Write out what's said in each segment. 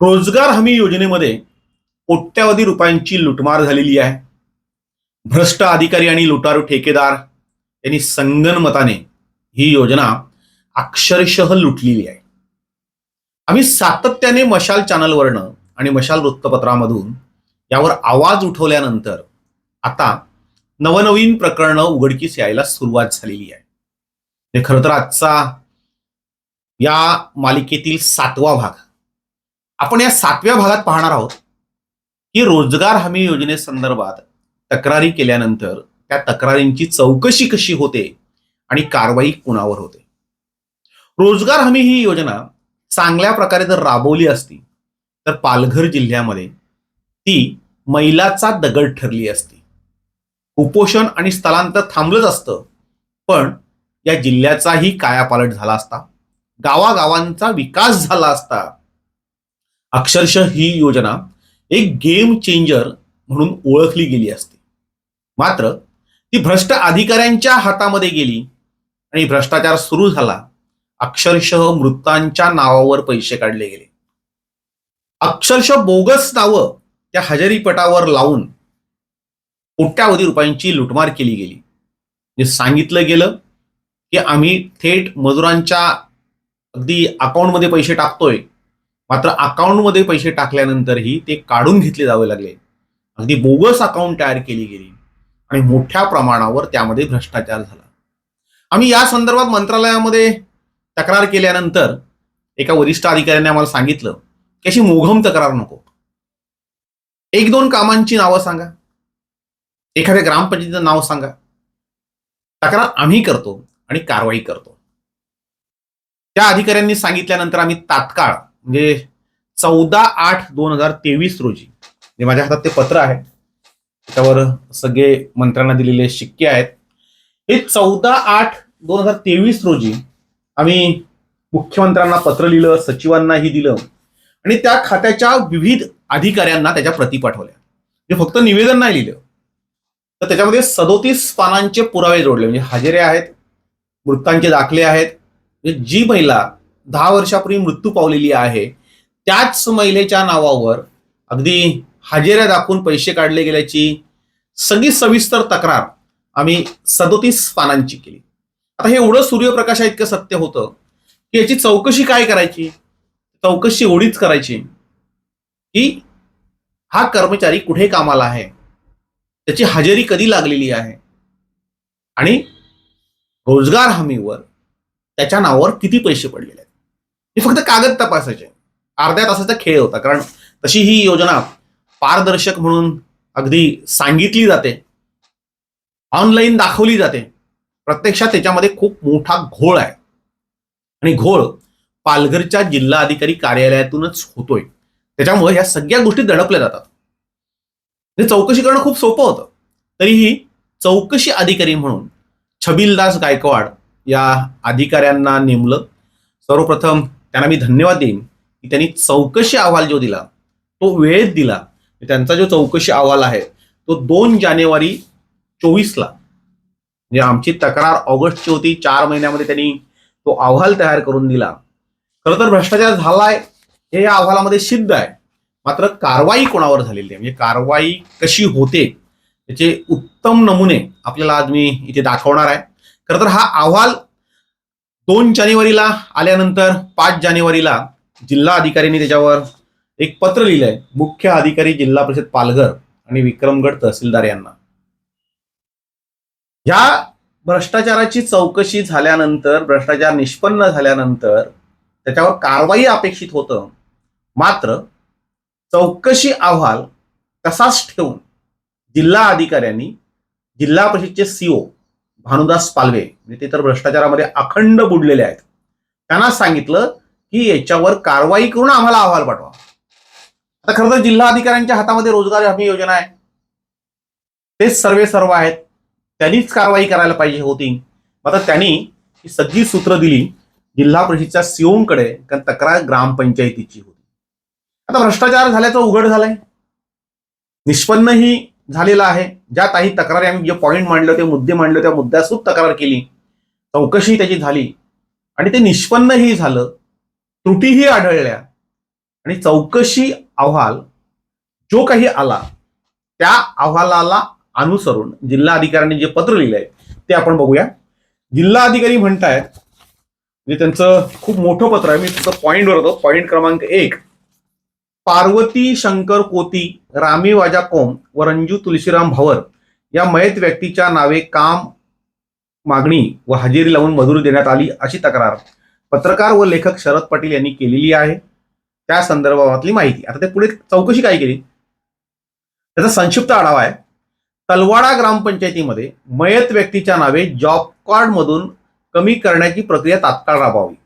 रोजगार हमी योजनेमध्ये कोट्यावधी रुपयांची लुटमार झालेली आहे. भ्रष्ट अधिकारी आणि लुटारू ठेकेदार यांनी संगनमताने ही योजना अक्षरशः लुटलेली आहे. आम्ही सातत्याने मशाल चॅनलवरनं आणि मशाल वृत्तपत्रामधून यावर आवाज उठवल्यानंतर आता नवनवीन प्रकरणं उघडकीस यायला सुरुवात झालेली आहे. हे खरं तर आजचा या मालिकेतील सातवा भाग आपण या सातव्या भागात पाहणार आहोत की रोजगार हमी योजनेसंदर्भात तक्रारी केल्यानंतर त्या तक्रारींची चौकशी कशी होते आणि कारवाई कुणावर होते? रोजगार हमी ही योजना चांगल्या प्रकारे जर राबवली असती तर पालघर जिल्ह्यामध्ये ती मैलाचा दगड ठरली असती. कुपोषण आणि स्थलांतर थांबलंच असतं पण या जिल्ह्याचाही कायापालट झाला असता गावागावांचा विकास झाला असता अक्षरशः ही योजना एक गेम चेंजर म्हणून ओळखली गेली असते. मात्र ती भ्रष्ट अधिकाऱ्यांच्या हातामध्ये गेली आणि भ्रष्टाचार सुरू झाला अक्षरशः मृतांच्या नावावर पैसे काढले गेले. अक्षरशः बोगस नावं त्या हजेरीपटावर लावून कोट्यावधी रुपयांची लुटमार केली गेली. म्हणजे सांगितलं गेलं की आम्ही थेट मजुरांच्या अगदी अकाउंटमध्ये पैसे टाकतोय मात्र अकाउंटमध्ये पैसे टाकल्यानंतरही ते काढून घेतले जावे लागले. अगदी बोगस अकाउंट तयार केली गेली. आणि मोठ्या प्रमाणावर त्यामध्ये भ्रष्टाचार झाला. आम्ही या संदर्भात मंत्रालयामध्ये तक्रार केल्यानंतर एका वरिष्ठ अधिकाऱ्याने आम्हाला सांगितलं की अशी मोघम तक्रार नको. एक दोन कामांची नावं सांगा. एखाद्या ग्रामपंचायतीचं नाव सांगा. तक्रार आम्ही करतो आणि कारवाई करतो. त्या अधिकाऱ्यांनी सांगितल्यानंतर आम्ही तात्काळ म्हणजे चौदा आठ दोन हजार तेवीस रोजी. म्हणजे माझ्या हातात ते पत्र आहे. त्यावर सगळे मंत्र्यांना दिलेले शिक्के आहेत. हे चौदा आठ दोन हजार तेवीस रोजी आम्ही मुख्यमंत्र्यांना पत्र लिहिलं सचिवांनाही दिलं आणि त्या खात्याच्या विविध अधिकाऱ्यांना त्याच्या प्रती पाठवल्या. जे फक्त निवेदन नाही लिहिलं. तर त्याच्यामध्ये सदोतीस पानांचे पुरावे जोडले. म्हणजे हजेरे आहेत मृतांचे दाखले आहेत. म्हणजे जी महिला दहा वर्षापूर्वी मृत्यू पावलेली आहे. त्याच महिलेच्या नावावर अगदी हजेऱ्या दाखवून पैसे काढले गेल्याची सगळी सविस्तर तक्रार आम्ही सदोतीस पानांची केली. आता हे एवढं सूर्यप्रकाशा इतकं सत्य होतं. की याची चौकशी काय करायची? चौकशी एवढीच करायची की हा कर्मचारी कुठे कामाला आहे? त्याची हजेरी कधी लागलेली आहे? आणि रोजगार हमीवर त्याच्या नावावर किती पैसे पडलेले आहेत? हे फक्त कागद तपासायचे. अर्ध्या तासाचा खेळ होता. कारण तशी ही योजना पारदर्शक म्हणून अगदी सांगितली जाते. ऑनलाईन दाखवली जाते. प्रत्यक्षात त्याच्यामध्ये खूप मोठा घोळ आहे. आणि घोळ पालघरच्या जिल्हा अधिकारी कार्यालयातूनच होतोय. त्याच्यामुळे ह्या सगळ्या गोष्टी दडपल्या जातात. हे चौकशी करणं खूप सोपं होतं. तरीही चौकशी अधिकारी म्हणून छबिलदास गायकवाड या अधिकाऱ्यांना नेमलं. सर्वप्रथम त्यांना मी धन्यवाद देईन की त्यांनी चौकशी अहवाल जो दिला तो वेळेत दिला. त्यांचा जो चौकशी अहवाल आहे तो दोन जानेवारी चोवीसला. म्हणजे आमची तक्रार ऑगस्टची होती चार महिन्यामध्ये त्यांनी तो अहवाल तयार करून दिला. खरं तर भ्रष्टाचार झालाय हे या अहवालामध्ये सिद्ध आहे. मात्र कारवाई कोणावर झालेली आहे? म्हणजे कारवाई कशी होते? त्याचे उत्तम नमुने आपल्याला आज मी इथे दाखवणार आहे. खरं तर हा अहवाल दोन जानेवारीला आल्यानंतर पाच जानेवारीला जिल्हा अधिकाऱ्यांनी त्याच्यावर एक पत्र लिहिलंय. मुख्य अधिकारी जिल्हा परिषद पालघर आणि विक्रमगड तहसीलदार यांना. या भ्रष्टाचाराची चौकशी झाल्यानंतर भ्रष्टाचार निष्पन्न झाल्यानंतर त्याच्यावर कारवाई अपेक्षित होतं. मात्र चौकशी अहवाल तसाच ठेवून जिल्हा अधिकाऱ्यांनी जिल्हा परिषदचे सीओ भानुदास पालवे म्हणजे ते तर भ्रष्टाचारामध्ये अखंड बुडलेले आहेत. त्यांना सांगितलं की याच्यावर कारवाई करून आम्हाला अहवाल पाठवा. आता खरं तर जिल्हा अधिकाऱ्यांच्या हातामध्ये रोजगार हमी योजना आहे. तेच सर्वे सर्व आहेत. त्यांनीच कारवाई करायला पाहिजे होती. आता त्यांनी ही सगळी सूत्र दिली जिल्हा परिषदच्या सीओंकडे कारण तक्रार ग्रामपंचायतीची होती. आता भ्रष्टाचार झाल्याचं उघड झालंय. निष्पन्नही झालेला आहे. ज्या काही तक्रारी आम्ही जे पॉईंट मांडले ते मुद्दे मांडले त्या मुद्द्यासूद तक्रार केली. चौकशी त्याची झाली. आणि ते निष्पन्नही झालं. त्रुटीही आढळल्या. आणि चौकशी अहवाल जो काही आला त्या अहवालाला अनुसरून जिल्हा अधिकाऱ्यांनी जे पत्र लिहिलंय ते आपण बघूया. जिल्हा अधिकारी म्हणतायत म्हणजे त्यांचं खूप मोठं पत्र आहे. मी तुमचं पॉईंट होतो. पॉईंट क्रमांक एक. पार्वती शंकर कोती रामी वाजा कोम व रंजू तुलसीराम भवर या मयत व्यक्तीच्या नावे काम मागणी व हजेरी लावून मजुरी देण्यात आली अशी तक्रार पत्रकार व लेखक शरद पाटील यांनी केलेली आहे. त्या संदर्भातली माहिती. आता ते पुढे चौकशी काय केली? त्याचा संक्षिप्त आढावा आहे. तलवाडा ग्रामपंचायतीमध्ये मयत व्यक्तीच्या नावे जॉब कार्ड मधून कमी करण्याची प्रक्रिया तात्काळ राबवावी.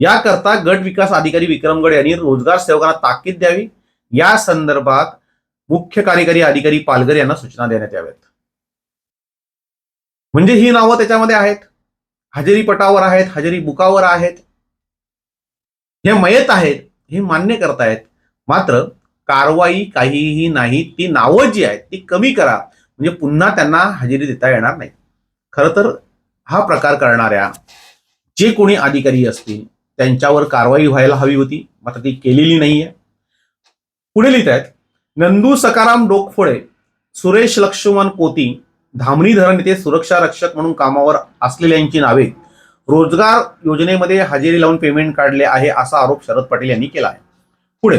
याकरता गट विकास अधिकारी विक्रमगड यांनी रोजगार सेवकांना ताकीद द्यावी. या संदर्भात मुख्य कार्यकारी अधिकारी पालघर यांना सूचना देण्यात याव्यात. म्हणजे ही नावं त्याच्यामध्ये आहेत. हजेरी पटावर आहेत हजेरी बुकावर आहेत. हे मयत आहेत हे मान्य करतायत. मात्र कारवाई काहीही नाही ती नावं जी आहेत ती कमी करा. म्हणजे पुन्हा त्यांना हजेरी देता येणार नाही. खरं तर हा प्रकार करणाऱ्या जे कोणी अधिकारी असतील त्यांच्यावर कारवाई व्हायला हवी होती. मात्र ती केलेली नाहीये. पुढे लिहित आहेत. नंदू सकाराम डोकफोळे सुरेश लक्ष्मण कोती धामणी धरण येथे सुरक्षा रक्षक म्हणून कामावर असलेल्यांची नावे रोजगार योजनेमध्ये हजेरी लावून पेमेंट काढले आहे असा आरोप शरद पाटील यांनी केला आहे. पुढे.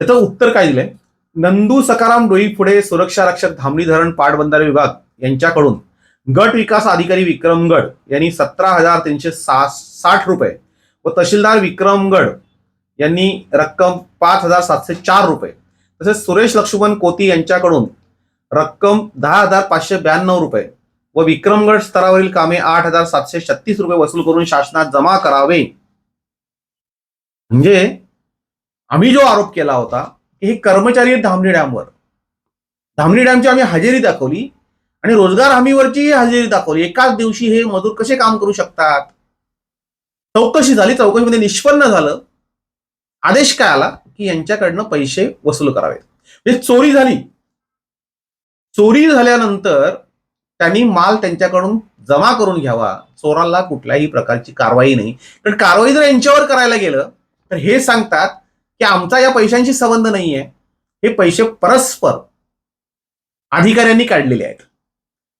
त्याचं उत्तर काय दिलंय? नंदू सकाराम डोई पुढे सुरक्षा रक्षक धामणी धरण पाटबंधारे विभाग यांच्याकडून गट विकास अधिकारी विक्रमगड यांनी सतरा हजार तीनशे सा साठ रुपये व तहसीलदार विक्रमगड यांनी रक्कम पाच हजार सातशे चार रुपये तसेच सुरेश लक्ष्मण कोती यांच्याकडून रक्कम दहा हजार पाचशे ब्याण्णव रुपये व विक्रमगड स्तरावरील कामे आठ हजार सातशे छत्तीस रुपये वसूल करून शासनात जमा करावे. म्हणजे आम्ही जो आरोप केला होता की हे कर्मचारी धामणी डॅमवर. धामणी डॅमची आम्ही हजेरी दाखवली. आणि रोजगार हमीवरची हजेरी दाखवली. एकाच दिवशी हे मजूर कसे काम करू शकतात? चौकशी झाली. चौकशीमध्ये निष्पन्न झालं. आदेश काय आला? की यांच्याकडनं पैसे वसूल करावेत. म्हणजे चोरी झाली. चोरी झाल्यानंतर त्यांनी माल त्यांच्याकडून जमा करून घ्यावा. चोराला कुठल्याही प्रकारची कारवाई नाही. कारण कारवाई जर यांच्यावर करायला गेलं तर हे सांगतात की आमचा या पैशांशी संबंध नाहीये. हे पैसे परस्पर अधिकाऱ्यांनी काढलेले आहेत.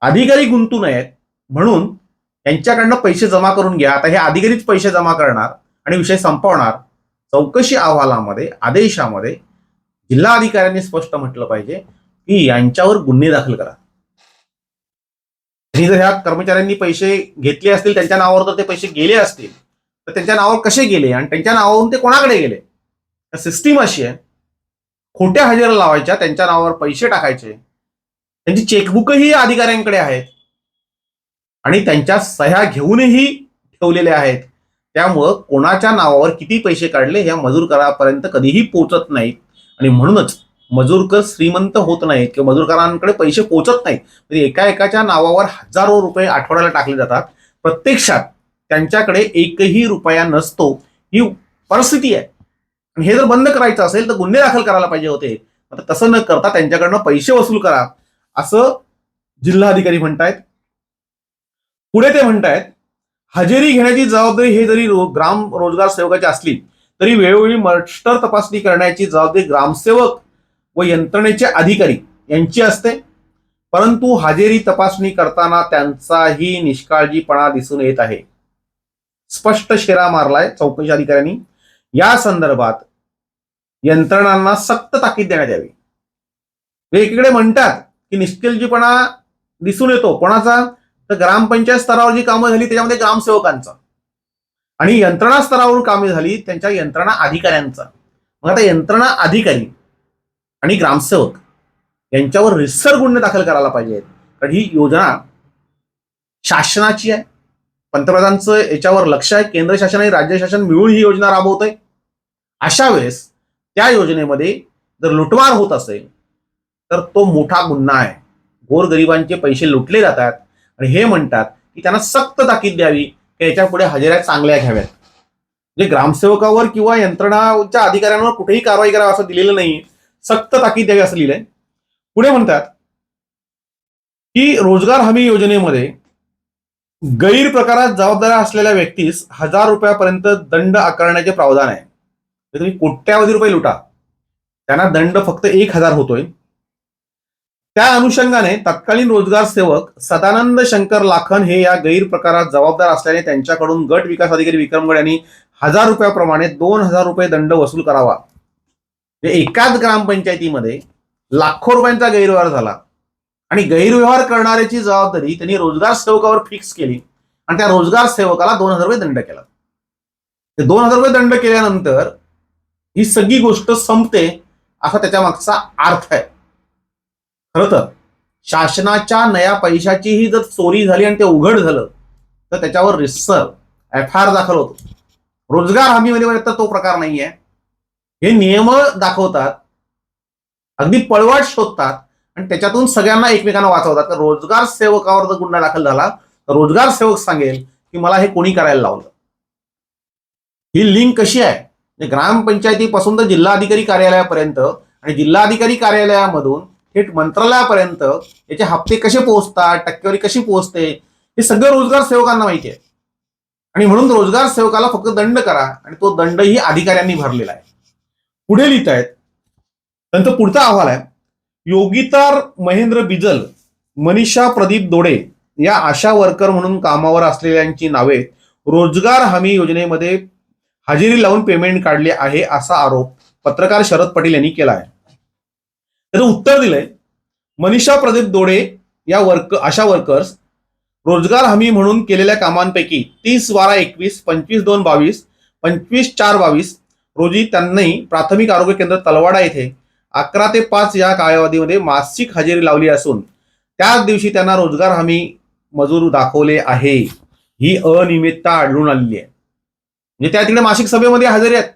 अधिकारी गुंतू नयेत म्हणून यांच्याकडनं पैसे जमा करून घ्या. आता हे अधिकारीच पैसे जमा करणार आणि विषय संपवणार. चौकशी अहवालामध्ये आदेशामध्ये जिल्हा अधिकाऱ्यांनी स्पष्ट म्हटलं पाहिजे की यांच्यावर गुन्हे दाखल करा. आणि जर ह्या कर्मचाऱ्यांनी पैसे घेतले असतील त्यांच्या नावावर तर ते पैसे गेले असतील. तर त्यांच्या नावावर कसे गेले आणि त्यांच्या नावावरून ते कोणाकडे गेले? सिस्टीम अशी आहे. खोट्या हजेरा लावायच्या त्यांच्या नावावर पैसे टाकायचे. त्यांची चेकबुकही अधिकाऱ्यांकडे आहेत. आणि त्यांच्या सह्या घेऊनही ठेवलेल्या आहेत. त्यामुळं कोणाच्या नावावर किती पैसे काढले ह्या मजूर करापर्यंत कधीही पोचत नाहीत. आणि म्हणूनच मजूरकर श्रीमंत होत नाहीत किंवा मजूरकारांकडे पैसे पोचत नाहीत. म्हणजे एका एकाच्या नावावर हजारो रुपये आठवड्याला टाकले जातात. प्रत्यक्षात त्यांच्याकडे एकही रुपया नसतो. ही परिस्थिती आहे. आणि हे जर बंद करायचं असेल तर गुन्हे दाखल करायला पाहिजे होते. आता तसं न करता त्यांच्याकडनं पैसे वसूल करा. असं जिल्हाधिकारी म्हणतायत. पुढे ते म्हणतायत हजेरी घेण्याची जबाबदारी हे जरी रो- ग्राम रोजगार सेवकाची असली तरी वेळोवेळी मस्टर तपासणी करण्याची जबाबदारी ग्रामसेवक व यंत्रणेचे अधिकारी यांची असते. परंतु हजेरी तपासणी करताना त्यांचाही निष्काळजीपणा दिसून येत आहे. स्पष्ट शेरा मारलाय चौकशी अधिकाऱ्यांनी. या संदर्भात यंत्रणांना सक्त ताकीद देण्यात यावी. वेगवेगळे म्हणतात की निष्किलजीपणा दिसून येतो. कोणाचा? तर ग्रामपंचायत स्तरावर जी कामं झाली त्याच्यामध्ये ग्रामसेवकांचा. आणि यंत्रणा स्तरावरून कामे झाली त्यांच्या यंत्रणा अधिकाऱ्यांचा. मग आता यंत्रणा अधिकारी आणि ग्रामसेवक यांच्यावर रिसर गुन्हे दाखल करायला पाहिजेत कारण ही योजना शासनाची आहे. पंतप्रधानांचं याच्यावर लक्ष आहे. केंद्र शासन आणि राज्य शासन मिळून ही योजना राबवत आहे अशा वेळेस त्या योजनेमध्ये जर लुटमार होत असेल तर तो मोठा गुन्हा आहे. गोरगरिबांचे पैसे लुटले जातात आणि हे म्हणतात की त्यांना सक्त ताकीद द्यावी की याच्यापुढे हजेऱ्या चांगल्या घ्याव्यात. म्हणजे ग्रामसेवकावर किंवा यंत्रणाच्या अधिकाऱ्यांवर कुठेही कारवाई करावी असं दिलेलं नाही सक्त ताकीद द्यावी असं लिहिलंय. पुढे म्हणतात की रोजगार हमी योजनेमध्ये गैरप्रकारात जबाबदार असलेल्या व्यक्तीस हजार रुपयापर्यंत दंड आकारण्याचे प्रावधान आहे. म्हणजे तुम्ही कोट्यावधी रुपये लुटा. त्यांना दंड फक्त एक हजार होतोय. त्या अनुषंगाने तत्कालीन रोजगार सेवक सदानंद शंकर लाखन हे या गैरप्रकारात जबाबदार असल्याने त्यांच्याकडून गट विकास अधिकारी विक्रमगड यांनी हजार रुपयाप्रमाणे दोन हजार रुपये दंड वसूल करावा. म्हणजे एकाच ग्रामपंचायतीमध्ये लाखो रुपयांचा गैरव्यवहार झाला. आणि गैरव्यवहार करणाऱ्याची जबाबदारी त्यांनी रोजगार सेवकावर फिक्स केली आणि त्या रोजगार सेवकाला दोन हजार रुपये दंड केला. ते दोन हजार रुपये दंड केल्यानंतर ही सगळी गोष्ट संपते असा त्याच्या मागचा अर्थ आहे. खरं तर शासनाच्या नया पैशाचीही जर चोरी झाली आणि ते उघड झालं तर त्याच्यावर रिसर एफ आय आर दाखल होतो. रोजगार हमीमध्ये तर तो प्रकार नाहीये. हे नियम दाखवतात अगदी पळवाट शोधतात आणि त्याच्यातून सगळ्यांना एकमेकांना वाचवतात. तर रोजगार सेवकावर जर गुन्हा दाखल झाला तर रोजगार सेवक सांगेल की मला हे कोणी करायला लावलं. ही लिंक कशी आहे? म्हणजे ग्रामपंचायतीपासून तर जिल्हाधिकारी कार्यालयापर्यंत आणि जिल्हाधिकारी कार्यालयामधून थेट मंत्रालयापर्यंत याचे हप्ते कसे पोहोचतात टक्केवारी कशी पोहोचते हे सगळं रोजगार सेवकांना माहिती आहे. आणि म्हणून रोजगार सेवकाला फक्त दंड करा आणि तो दंडही अधिकाऱ्यांनी भरलेला आहे. पुढे लिहित आहेत. त्यांचा पुढचा अहवाल आहे. योगितार महेंद्र बिजल मनीषा प्रदीप दोडे या आशा वर्कर म्हणून कामावर असलेल्यांची नावे रोजगार हमी योजनेमध्ये हजेरी लावून पेमेंट काढले आहे असा आरोप पत्रकार शरद पटेल यांनी केला आहे. त्याचं उत्तर दिलंय. मनीषा प्रदीप दोडे या वर्क आशा वर्कर्स रोजगार हमी म्हणून केलेल्या कामांपैकी तीस बारा एकवीस पंचवीस दोन बावीस पंचवीस चार बावीस रोजी त्यांनी प्राथमिक आरोग्य केंद्र तलवाडा येथे अकरा ते पाच या कालावधीमध्ये मासिक हजेरी लावली असून त्याच दिवशी त्यांना रोजगार हमी मजूर दाखवले आहे. ही अनियमितता आढळून आलेली आहे. म्हणजे त्या तिकडे मासिक सभेमध्ये हजेरी आहेत.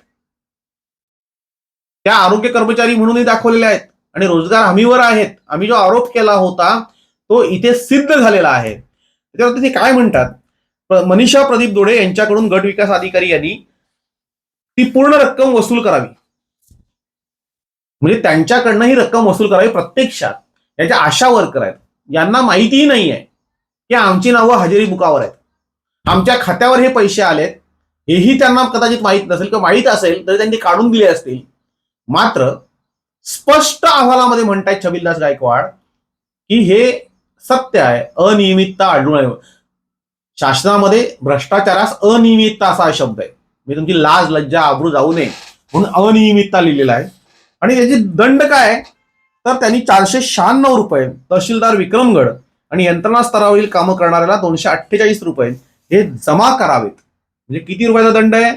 त्या आरोग्य कर्मचारी म्हणूनही दाखवलेल्या आहेत. आणि रोजगार हमीवर आहेत. आम्ही जो आरोप केला होता तो इथे सिद्ध झालेला आहे. त्याच्यावर ते काय म्हणतात? मनीषा प्रदीप दोडे यांच्याकडून गट विकास अधिकारी यांनी ती पूर्ण रक्कम वसूल करावी. म्हणजे त्यांच्याकडनं ही रक्कम वसूल करावी प्रत्यक्षात. याच्या आशा वर्कर आहेत. यांना माहितीही नाही आहे की आमची नावं हजेरी बुकावर आहेत. आमच्या खात्यावर हे पैसे आलेत. हेही त्यांना कदाचित माहीत नसेल किंवा माहीत असेल तरी त्यांनी काढून दिले असतील. मात्र स्पष्ट अहवालामध्ये म्हणतायत छबिलदास गायकवाड की हे सत्य आहे अनियमितता आढळून शासनामध्ये भ्रष्टाचारास अनियमितता असा शब्द आहे. मी तुमची लाज लज्जा आबरू जाऊ नये म्हणून अनियमितता लिहिलेला आहे. आणि त्याची दंड काय तर त्यांनी चारशे शहाण्णव रुपये तहसीलदार विक्रमगड आणि यंत्रणा स्तरावरील कामं करणाऱ्याला दोनशे अठ्ठेचाळीस रुपये हे जमा करावेत. म्हणजे किती रुपयाचा दंड आहे?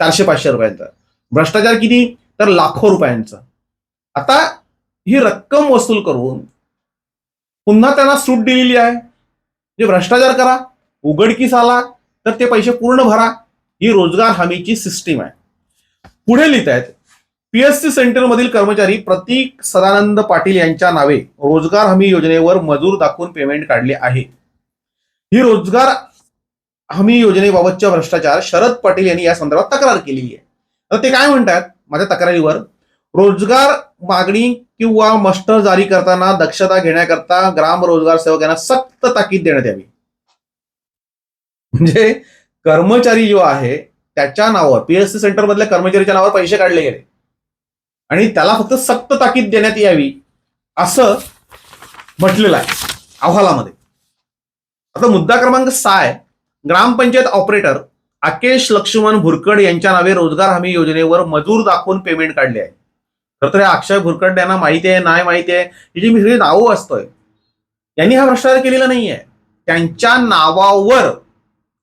चारशे पाचशे रुपयांचा. भ्रष्टाचार किती? तर लाखो रुपयांचा. आता ही रक्कम वसूल करून पुन्हा त्यांना सूट दिलेली आहे. जे भ्रष्टाचार करा उघडकीस आला तर ते पैसे पूर्ण भरा. ही रोजगार हमीची सिस्टीम आहे. पुढे लिहित आहेत पीएससी सेंटरमधील कर्मचारी प्रतीक सदानंद पाटील यांच्या नावे रोजगार हमी योजनेवर मजूर दाखवून पेमेंट काढले आहे. ही रोजगार हमी योजनेबाबतच्या भ्रष्टाचार शरद पाटील यांनी या संदर्भात तक्रार केलेली आहे. तर ते काय म्हणतात? माझ्या तक्रारीवर रोजगार मागणी किंवा मस्टर जारी करताना दक्षता घेण्याकरता ग्राम रोजगार सेवक यांना सक्त ताकीद देण्यात यावी. म्हणजे कर्मचारी जो आहे त्याच्या नावावर पीएससी सेंटर मधल्या कर्मचारीच्या नावावर पैसे काढले गेले. आणि त्याला फक्त सक्त ताकीद देण्यात यावी असं म्हटलेलं आहे अहवालामध्ये. आता मुद्दा क्रमांक सहा आहे ग्रामपंचायत ऑपरेटर आकेश लक्ष्मण भुरकड यांच्या नावे रोजगार हमी योजनेवर मजूर दाखवून पेमेंट काढले आहे. तर तर हे अक्षय भुरकट यांना माहिती आहे नाही माहिती आहे ही जी मी सगळी नावं असतोय यांनी हा भ्रष्टाचार केलेला नाहीये. त्यांच्या नावावर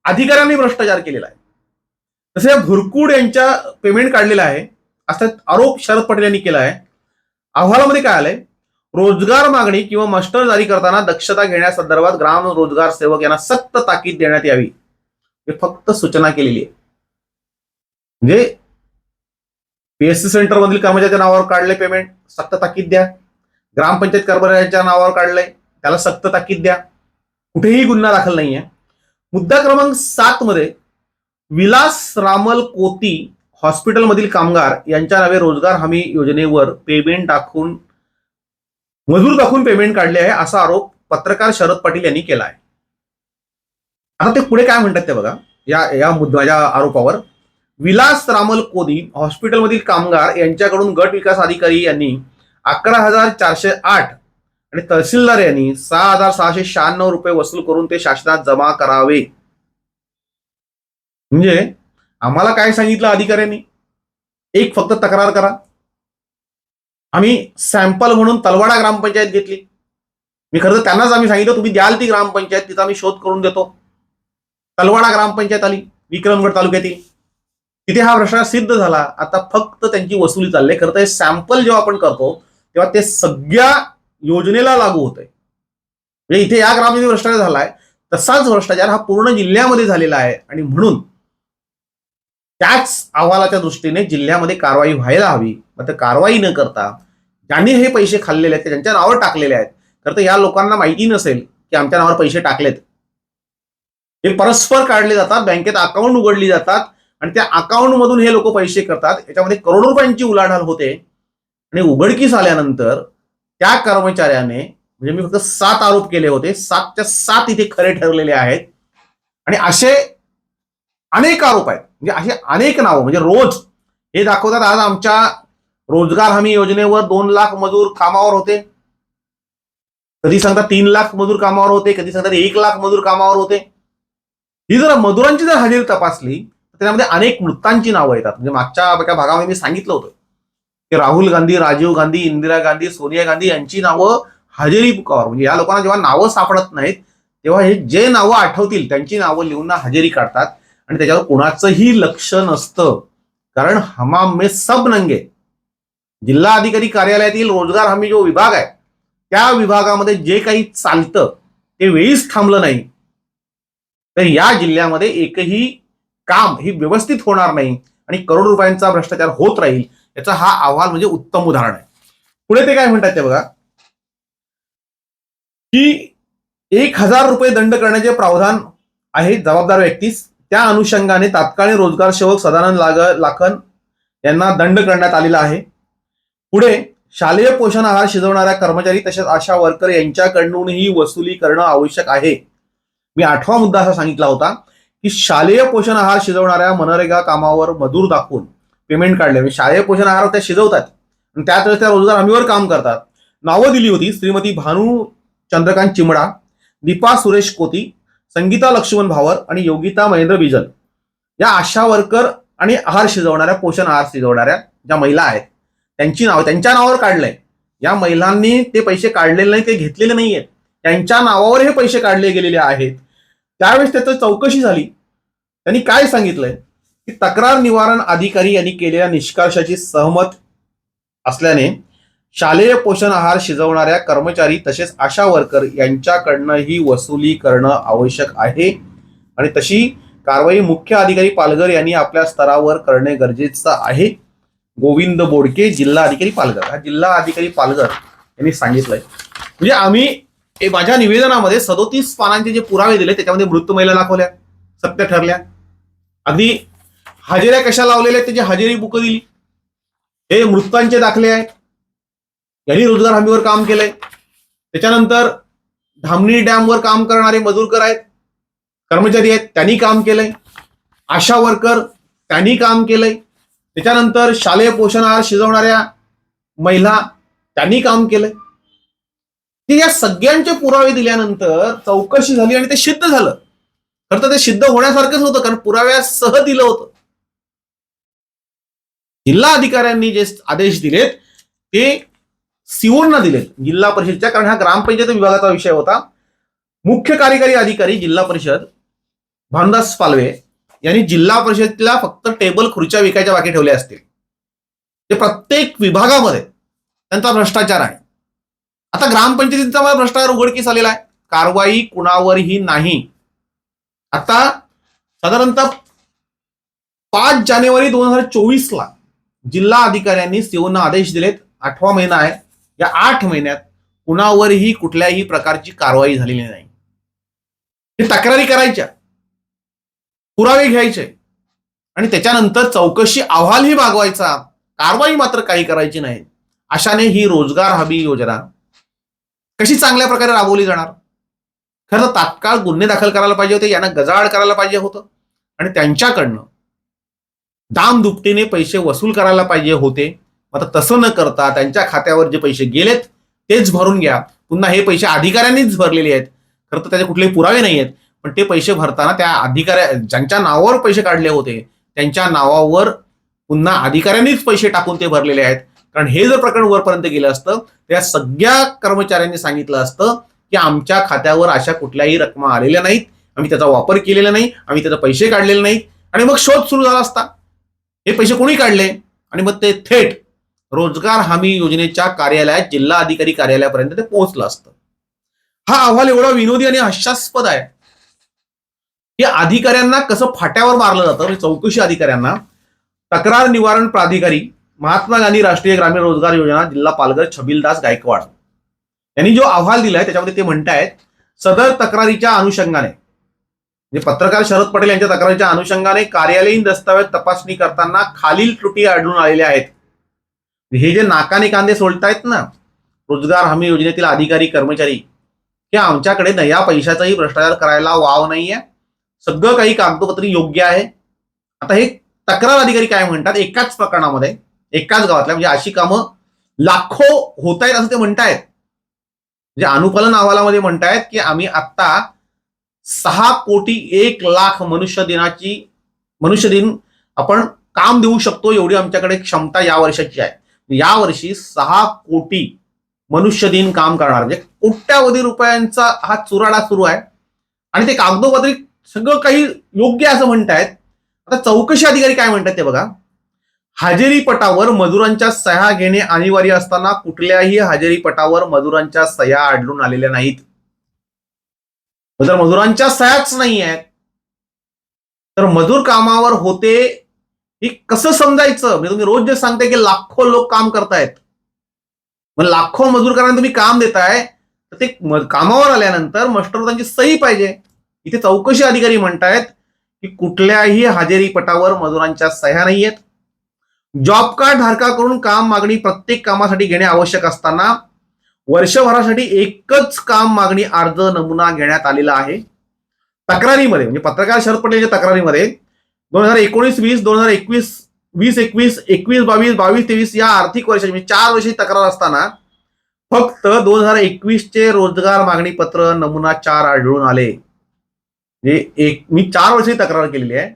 अधिकाऱ्यांनी भ्रष्टाचार केलेला आहे. तसे भुरकुड यांच्या पेमेंट काढलेलं आहे असा आरोप शरद पटेल यांनी केला आहे. अहवालामध्ये काय आलंय? रोजगार मागणी किंवा मास्टर जारी करताना दक्षता घेण्यासंदर्भात ग्राम रोजगार सेवक यांना सक्त ताकीद देण्यात यावी. हे फक्त सूचना केलेली आहे. म्हणजे पीएससी सेंटर मधील कर्मचाऱ्याच्या नावावर काढले पेमेंट सक्त ताकीद द्या. ग्रामपंचायत कर्मचाऱ्याच्या नावावर काढले त्याला सक्त ताकीद द्या. कुठेही गुन्हा दाखल नाहीये. मुद्दा क्रमांक सात मध्ये विलास रामल कोती हॉस्पिटलमधील कामगार यांच्या नावे रोजगार हमी योजनेवर पेमेंट दाखवून मजूर दाखवून पेमेंट काढले आहे असा आरोप पत्रकार शरद पाटील यांनी केला आहे आता ते पुढे काय म्हणतात ते बघा. या या मुद्द्याच्या आरोपावर. विलास रामल कोदी हॉस्पिटलमधील कामगार यांच्याकडून गट विकास अधिकारी यांनी अकरा हजार चारशे आठ आणि तहसीलदार यांनी सहा हजार सहाशे शहाण्णव रुपये वसूल करून ते शासनात जमा करावे. म्हणजे आम्हाला काय सांगितलं अधिकाऱ्यांनी? एक फक्त तक्रार करा. आम्ही सॅम्पल म्हणून तलवाडा ग्रामपंचायत घेतली. मी खरं तर त्यांनाच आम्ही सांगितलं तुम्ही द्याल ती ग्रामपंचायत तिचा आम्ही शोध करून देतो. तलवाडा ग्रामपंचायत आली विक्रमगड तालुक्यातील. तिथे हा भ्रष्टाचार सिद्ध झाला. आता फक्त त्यांची वसुली चालली. खरं तर हे सॅम्पल जेव्हा आपण करतो तेव्हा ते सगळ्या योजनेला लागू होत आहे म्हणजे इथे या ग्रामपंचायत भ्रष्टाचार झालाय. तसाच भ्रष्टाचार हा पूर्ण जिल्ह्यामध्ये झालेला आहे. आणि म्हणून त्याच अहवालाच्या दृष्टीने जिल्ह्यामध्ये कारवाई व्हायला हवी. मात्र कारवाई न करता ज्यांनी हे पैसे खाल्लेले आहेत ज्यांच्या नावावर टाकलेले आहेत खरं तर या लोकांना माहिती नसेल की आमच्या नावावर पैसे टाकलेत. हे परस्पर काढले जातात बँकेत अकाउंट उघडली जातात आणि त्या अकाउंटमधून हे लोक पैसे करतात. याच्यामध्ये करोडो रुपयांची उलाढाल होते. आणि उघडकीस आल्यानंतर त्या कर्मचाऱ्याने म्हणजे मी फक्त सात आरोप केले होते. सातच्या सात इथे खरे ठरलेले आहेत. आणि असे अनेक आरोप आहेत. म्हणजे असे अनेक नावं म्हणजे रोज. हे दाखवतात आज आमच्या रोजगार हमी योजनेवर दोन लाख मजूर कामावर होते. कधी सांगतात तीन लाख मजूर कामावर होते कधी सांगतात एक लाख मजूर कामावर होते. ही जर मजुरांची जर हजेरी तपासली त्याच्यामध्ये त्यामध्ये अनेक मृतांची नावं येतात. म्हणजे मागच्या एका भागामध्ये मी सांगितलं होतं की राहुल गांधी राजीव गांधी इंदिरा गांधी सोनिया गांधी यांची नावं हजेरी बुकावर. म्हणजे या लोकांना जेव्हा नावं सापडत नाहीत तेव्हा हे जे नावं आठवतील त्यांची नावं लिहून ना हजेरी काढतात. आणि त्याच्यावर कोणाचंही लक्ष नसतं. कारण हमाम मे सब नंगे. जिल्हा अधिकारी कार्यालयातील रोजगार हमी जो विभाग आहे त्या विभागामध्ये जे काही चालतं ते वेळीच थांबलं नाही. तर या जिल्ह्यामध्ये एकही काम ही व्यवस्थित होणार नाही आणि करोड रुपयांचा भ्रष्टाचार होत राहील याचा हा अहवाल म्हणजे उत्तम उदाहरण आहे. पुढे ते काय म्हणतात ते बघा. की एक हजार रुपये दंड करण्याचे प्रावधान आहे जबाबदार व्यक्तीस त्या अनुषंगाने तात्काळ रोजगार सेवक सदानंद लाग लाखन यांना दंड करण्यात आलेला आहे. पुढे शालेय पोषण आहार शिजवणाऱ्या कर्मचारी तसेच आशा वर्कर यांच्याकडूनही वसुली करणं आवश्यक आहे. मी आठवा मुद्दा असा सांगितला होता. की शालेय पोषण आहार शिजवणाऱ्या मनरेगा कामावर मजूर दाखवून पेमेंट काढले. म्हणजे शालेय पोषण आहार त्या शिजवतात. आणि त्याच वेळेस त्या रोजगार हमीवर काम करतात. नावं दिली होती श्रीमती भानू चंद्रकांत चिमडा दीपा सुरेश कोती संगीता लक्ष्मण भावर आणि योगिता महेंद्र बिजल. या आशा वर्कर आणि आहार शिजवणाऱ्या पोषण आहार शिजवणाऱ्या ज्या महिला आहेत त्यांची नाव त्यांच्या नावावर काढलंय. या महिलांनी ते पैसे काढलेले नाही ते घेतलेले नाही आहेत त्यांच्या नावावर हे पैसे काढले गेलेले आहेत. त्यावेळेस त्याचं चौकशी झाली. त्यांनी काय सांगितलंय? की तक्रार निवारण अधिकारी यांनी केलेल्या निष्कर्षाची सहमत असल्याने शालेय पोषण आहार शिजवणाऱ्या कर्मचारी तसेच आशा वर्कर यांच्याकडनं ही वसुली करणं आवश्यक आहे. आणि तशी कारवाई मुख्य अधिकारी पालघर यांनी आपल्या स्तरावर करणे गरजेचं आहे. गोविंद बोडके जिल्हा अधिकारी पालघर. हा जिल्हा अधिकारी पालघर यांनी सांगितलंय. म्हणजे आम्ही माझ्या निवेदनामध्ये सदोतीस पानांचे जे पुरावे दिले त्याच्यामध्ये मृत महिला दाखवल्या सत्य ठरल्या. अगदी हजेऱ्या कशा लावलेल्या त्याची हजेरी बुक दिली हे मृतांचे दाखले आहेत. यांनी रोजगार हमीवर काम केलंय. त्याच्यानंतर धामणी डॅमवर काम करणारे मजूरकर आहेत कर्मचारी आहेत त्यांनी काम केलंय. आशा वर्कर त्यांनी काम केलंय. त्याच्यानंतर शालेय पोषण आहार शिजवणाऱ्या महिला त्यांनी काम केलंय. की या सगळ्यांचे पुरावे दिल्यानंतर चौकशी झाली आणि ते सिद्ध झालं. खरं तर ते सिद्ध होण्यासारखंच होतं कारण पुराव्यासह दिलं होतं. जिल्हा अधिकाऱ्यांनी जे आदेश दिलेत ते सिवोंना दिलेत जिल्हा परिषदच्या कारण हा ग्रामपंचायत विभागाचा विषय होता. मुख्य कार्यकारी अधिकारी जिल्हा परिषद भानुदास पालवे यांनी जिल्हा परिषदेला फक्त टेबल खुर्च्या विकायच्या बाकी ठेवल्या असतील. ते प्रत्येक विभागामध्ये त्यांचा भ्रष्टाचार आहे. आता ग्रामपंचायतीचा मला भ्रष्टाचार उघडकीस आलेला आहे. कारवाई कुणावरही नाही. आता साधारणतः पाच जानेवारी दोन हजार चोवीस ला जिल्हा अधिकाऱ्यांनी सीओना आदेश दिलेत. आठवा महिना आहे. या आठ महिन्यात कुणावरही कुठल्याही प्रकारची कारवाई झालेली नाही. हे तक्रारी करायच्या. पुरावे घ्यायचे. आणि त्याच्यानंतर चौकशी अहवालही मागवायचा कारवाई मात्र काही करायची नाही. अशाने ही रोजगार हमी योजना कशी चांगल्या प्रकारे राबवली जाणार? खरं तर तात्काळ गुन्हे दाखल करायला पाहिजे होते यांना गजाआड करायला पाहिजे होतं. आणि त्यांच्याकडनं दाम दुपटीने पैसे वसूल करायला पाहिजे होते. आता तसं न करता त्यांच्या खात्यावर जे पैसे गेलेत तेच भरून घ्या. पुन्हा हे पैसे अधिकाऱ्यांनीच भरलेले आहेत. खरं तर त्याचे कुठलेही पुरावे नाही आहेत. पण ते पैसे भरताना त्या अधिकाऱ्या ज्यांच्या नावावर पैसे काढले होते त्यांच्या नावावर पुन्हा अधिकाऱ्यांनीच पैसे टाकून ते भरलेले आहेत. कारण हे जर प्रकरण वरपर्यंत गेलं असतं त्या सगळ्या कर्मचाऱ्यांनी सांगितलं असतं की आमच्या खात्यावर अशा कुठल्याही रकमा आलेल्या नाहीत. आम्ही त्याचा वापर केलेला नाही. आम्ही त्याचे पैसे काढलेले नाहीत. आणि मग शोध सुरू झाला असता. हे पैसे कोणी काढले? आणि मग ते थेट रोजगार हमी योजनेच्या कार्यालयात जिल्हा अधिकारी कार्यालयापर्यंत ते पोहोचलं असतं. हा अहवाल एवढा विनोदी आणि हास्यास्पद आहे. की अधिकाऱ्यांना कसं फाट्यावर मारलं जातं? म्हणजे चौकशी अधिकाऱ्यांना तक्रार निवारण प्राधिकारी महात्मा गांधी राष्ट्रीय ग्रामीण रोजगार योजना जिल्हा पालघर छबिलदास गायकवाड. यांनी जो अहवाल दिलाय त्याच्यामध्ये ते म्हणतायत सदर तक्रारीच्या अनुषंगाने म्हणजे पत्रकार शरद पटेल यांच्या तक्रारीच्या अनुषंगाने कार्यालयीन दस्तावेज तपासणी करताना खालील त्रुटी आढळून आलेल्या आहेत. हे जे नाकाने कांदे सोडतायत ना रोजगार हमी योजनेतील अधिकारी कर्मचारी हे आमच्याकडे नया पैशाचाही भ्रष्टाचार करायला वाव नाहीये. सगळं काही कागदोपत्री योग्य आहे. आता हे तक्रार अधिकारी काय म्हणतात? एकाच प्रकरणामध्ये एकाच गावातल्या म्हणजे अशी कामं लाखो होत आहेत असं ते म्हणतायत. म्हणजे अनुपालन अहवालामध्ये म्हणतायत की आम्ही आत्ता सहा कोटी एक लाख मनुष्य दिनाची मनुष्य दिन आपण काम देऊ शकतो एवढी आमच्याकडे क्षमता या वर्षाची आहे. या वर्षी सहा कोटी मनुष्य दिन काम करणार. म्हणजे कोट्यावधी रुपयांचा हा चुराडा सुरू आहे. आणि ते कागदोपत्री सगळं काही योग्य असं म्हणतायत. आता चौकशी अधिकारी काय म्हणतात ते बघा. हजेरीपटावर मजुरांच्या सह्या घेणे अनिवार्य असताना कुठल्याही हजेरीपटावर मजुरांच्या सह्या आढळून आलेल्या नाहीत. जर मजुरांच्या सह्याच नाही आहेत तर मजूर कामावर होते हे कसं समजायचं? म्हणजे तुम्ही रोज जे सांगताय की लाखो लोक काम करतायत. मग लाखो मजूरकारांना तुम्ही काम देताय तर ते कामावर आल्यानंतर मास्टर त्यांची सही पाहिजे. इथे चौकशी अधिकारी म्हणतायत की कुठल्याही हजेरीपटावर मजुरांच्या सह्या नाही आहेत जॉब कार्ड धारकाकडून काम मागणी प्रत्येक कामासाठी घेणे आवश्यक असताना वर्षभरासाठी एकच काम मागणी अर्ज नमुना घेण्यात आलेला आहे. तक्रारीमध्ये म्हणजे पत्रकार शरद पटेलच्या तक्रारीमध्ये दोन हजार एकोणीस वीस दोन हजार एकवीस वीस एकवीस एकवीस बावीस बावीस तेवीस या आर्थिक वर्षाची म्हणजे चार वर्षाची तक्रार असताना फक्त दोन हजार एकवीस चे रोजगार मागणी पत्र नमुना चार आढळून आले. म्हणजे एक मी चार वर्षाची तक्रार केलेली आहे.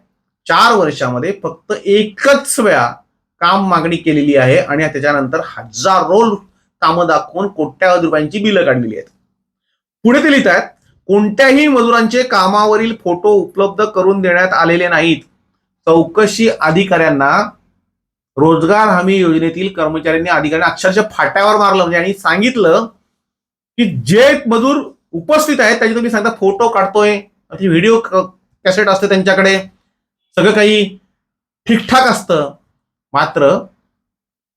चार वर्षामध्ये फक्त एकच वेळा काम मागणी केलेली आहे आणि त्याच्यानंतर हजारो कामं दाखवून कोट्यावधी रुपयांची बिलं काढलेली आहेत. पुढे ते लिहित आहेत कोणत्याही मजुरांचे कामावरील फोटो उपलब्ध करून देण्यात आलेले नाहीत. चौकशी अधिकाऱ्यांना रोजगार हमी योजनेतील कर्मचाऱ्यांनी अधिकाऱ्यांना अक्षरशः फाट्यावर मारलं. म्हणजे आणि सांगितलं की जे मजूर उपस्थित आहेत त्याचे तुम्ही सांगता फोटो काढतोय व्हिडिओ कॅसेट असते त्यांच्याकडे सगळं काही ठीकठाक असतं. मात्र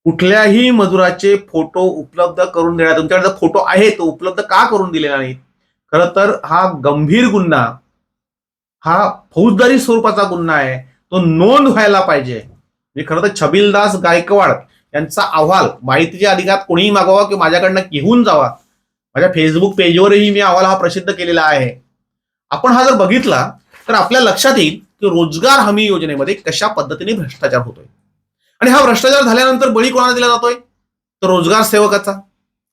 कुठल्याही मजुराचे फोटो उपलब्ध करून देण्यात तुमच्याकडे फोटो आहे तो उपलब्ध का करून दिलेला नाही? खरं तर हा गंभीर गुन्हा हा फौजदारी स्वरूपाचा गुन्हा आहे तो नोंद व्हायला पाहिजे. म्हणजे खरं तर छबिलदास गायकवाड यांचा अहवाल माहितीच्या अधिकारात कोणीही मागवा किंवा माझ्याकडनं घेऊन जावा माझ्या फेसबुक पेजवरही मी अहवाल हा प्रसिद्ध केलेला आहे. आपण हा जर बघितला तर आपल्या लक्षात येईल की रोजगार हमी योजनेमध्ये कशा पद्धतीने भ्रष्टाचार होतोय. आणि हा भ्रष्टाचार झाल्यानंतर बळी कोणाला दिला जातोय? तर रोजगार सेवकाचा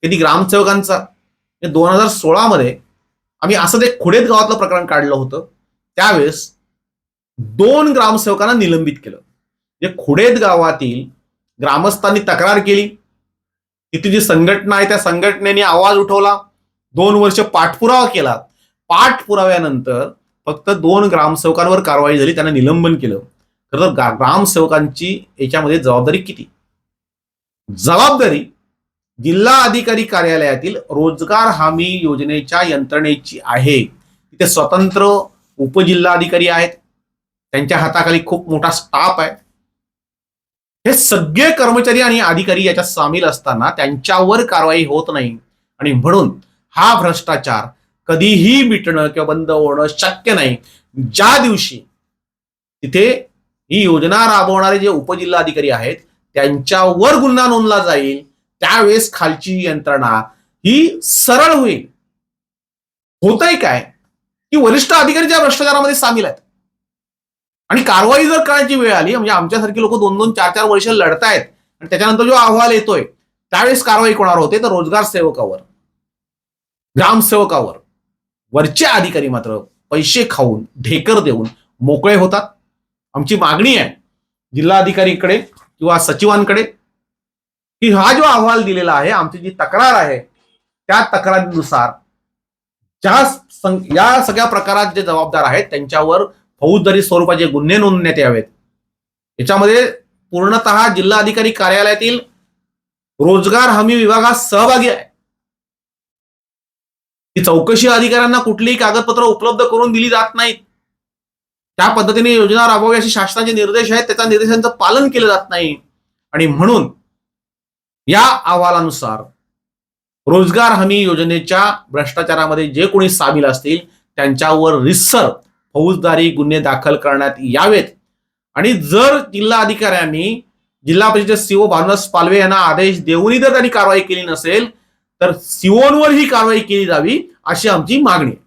कधी ग्रामसेवकांचा. दोन हजार सोळामध्ये आम्ही असं एक खुडेत गावातलं प्रकरण काढलं होतं. त्यावेळेस दोन ग्रामसेवकांना निलंबित केलं. जे खुडेत गावातील ग्रामस्थांनी तक्रार केली. तिथे जी संघटना आहे त्या संघटनेने आवाज उठवला. दोन वर्ष पाठपुरावा केला. पाठपुराव्यानंतर फक्त दोन ग्रामसेवकांवर कारवाई झाली त्यांना निलंबन केलं. तर ग्रामसेवकांची याच्यामध्ये जबाबदारी किती? जबाबदारी जिल्हा अधिकारी कार्यालयातील रोजगार हमी योजनेच्या यंत्रणेची आहे. तिथे स्वतंत्र उपजिल्हाधिकारी आहेत. त्यांच्या हाताखाली खूप मोठा स्टाफ आहे. हे सगळे कर्मचारी आणि अधिकारी याच्यात सामील असताना त्यांच्यावर कारवाई होत नाही. आणि म्हणून हा भ्रष्टाचार कधीही मिटणं किंवा बंद होणं शक्य नाही. ज्या दिवशी तिथे ही योजना राबवणारे जे उपजिल्हाधिकारी आहेत त्यांच्यावर गुन्हा नोंदला जाईल. त्यावेळेस खालची यंत्रणा ही सरळ होईल. होतंय काय? की वरिष्ठ अधिकारी ज्या भ्रष्टाचारामध्ये सामील आहेत. आणि कारवाई जर करायची वेळ आली म्हणजे आमच्यासारखी लोक दोन दोन चार चार वर्ष लढतायत आणि त्याच्यानंतर जो अहवाल येतोय त्यावेळेस कारवाई कोणावर होते? तर रोजगार सेवकावर. ग्रामसेवकावर वरचे अधिकारी मात्र पैसे खाऊन ढेकर देऊन मोकळे होतात. आमची मागणी आहे जिल्हाधिकारीकडे किंवा सचिवांकडे की हा जो अहवाल दिलेला आहे आमची जी तक्रार आहे त्या तक्रारीनुसार ज्या सं- या सगळ्या प्रकारात जे जबाबदार आहेत त्यांच्यावर फौजदारी स्वरूपाचे गुन्हे नोंदण्यात यावेत. याच्यामध्ये पूर्णतः जिल्हाधिकारी कार्यालयातील रोजगार हमी विभागात सहभागी आहे. ती चौकशी अधिकाऱ्यांना कुठलीही कागदपत्र उपलब्ध करून दिली जात नाहीत. त्या पद्धतीने योजना राबवावी असे शासनाचे निर्देश आहेत त्याच्या निर्देशांचं पालन केलं जात नाही. आणि म्हणून या अहवालानुसार रोजगार हमी योजनेच्या भ्रष्टाचारामध्ये जे कोणी सामील असतील त्यांच्यावर रिसर फौजदारी गुन्हे दाखल करण्यात यावेत. आणि जर जिल्हा अधिकाऱ्यांनी जिल्हा परिषद सीओ भानुदास पालवे यांना आदेश देऊनही जर त्यांनी कारवाई केली नसेल तर सीओनवर ही कारवाई केली जावी अशी आमची मागणी आहे.